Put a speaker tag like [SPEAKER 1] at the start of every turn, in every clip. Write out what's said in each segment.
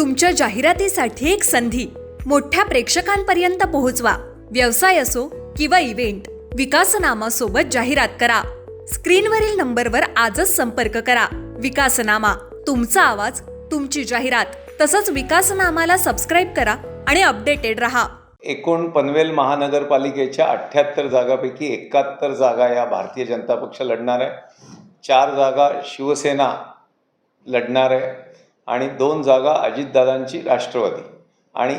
[SPEAKER 1] तुमच्या जाहिरातीसाठी एक संधी. मोठ्या प्रेक्षकांपर्यंत पोहोचवा. व्यवसाय असो किंवा इव्हेंट विकासनामा सोबत जाहिरात करा. स्क्रीनवरील नंबरवर आजच संपर्क करा. विकासनामा तुमचा आवाज तुमची जाहिरात तसंच विकासनामाला सबस्क्राईब करा आणि अपडेटेड रहा.
[SPEAKER 2] एकूण पनवेल महानगरपालिकेच्या अठ्ठ्याहत्तर जागापैकी एकाहत्तर जागा या भारतीय जनता पक्ष लढणार आहे. चार जागा शिवसेना लढणार आहे. आणि दोन जागा अजितदादांची राष्ट्रवादी आणि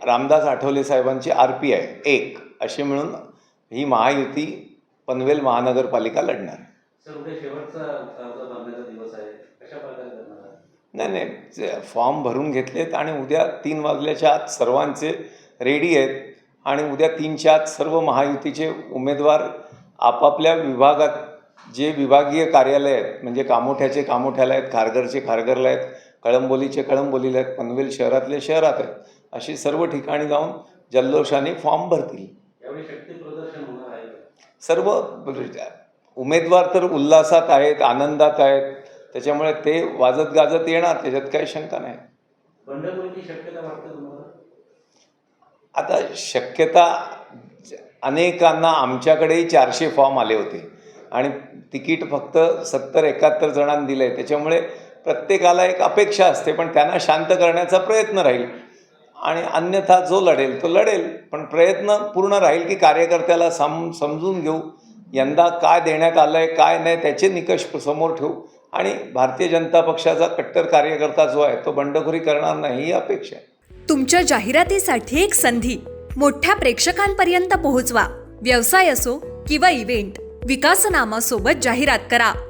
[SPEAKER 2] रामदास आठवले साहेबांची आर पी आय एक. अशी मिळून ही महायुती पनवेल महानगरपालिका लढणार? नाही नाही. फॉर्म भरून घेतलेत आणि उद्या तीन वाजल्याच्या आत सर्वांचे रेडी आहेत आणि उद्या तीनच्या आत सर्व महायुतीचे उमेदवार आपापल्या विभागात जे विभागीय कार्यालय आहेत म्हणजे कामोठ्याचे कामोठ्याला आहेत खारघरचे खारघरला आहेत कळंबोलीचे कळंबोलीला आहेत पनवेल शहरातले शहरात आहेत. अशी सर्व ठिकाणी जाऊन जल्लोषाने फॉर्म भरतील? सर्व उमेदवार तर उल्हासात आहेत आनंदात आहेत. त्याच्यामुळे ते वाजत गाजत येणार त्याच्यात काही शंका नाही. आता शक्यता अनेकांना आमच्याकडेही चारशे फॉर्म आले होते. आणि तिकीट फक्त सत्तर एकाहत्तर जणांना दिलं आहे त्याच्यामुळे प्रत्येकाला एक अपेक्षा असते पण त्यांना शांत करण्याचा प्रयत्न राहील. आणि अन्यथा जो लढेल तो लढेल. पण प्रयत्न पूर्ण राहील की कार्यकर्त्याला सम समजून घेऊ. यंदा काय देण्यात आलं आहे काय नाही त्याचे निकष समोर ठेवू. आणि भारतीय जनता पक्षाचा कट्टर कार्यकर्ता जो आहे तो बंडखोरी करणार नाही ही अपेक्षा आहे.
[SPEAKER 1] तुमच्या जाहिरातीसाठी एक संधी. मोठ्या प्रेक्षकांपर्यंत पोहोचवा. व्यवसाय असो किंवा इव्हेंट विकासनामा सोबत जाहिरात करा.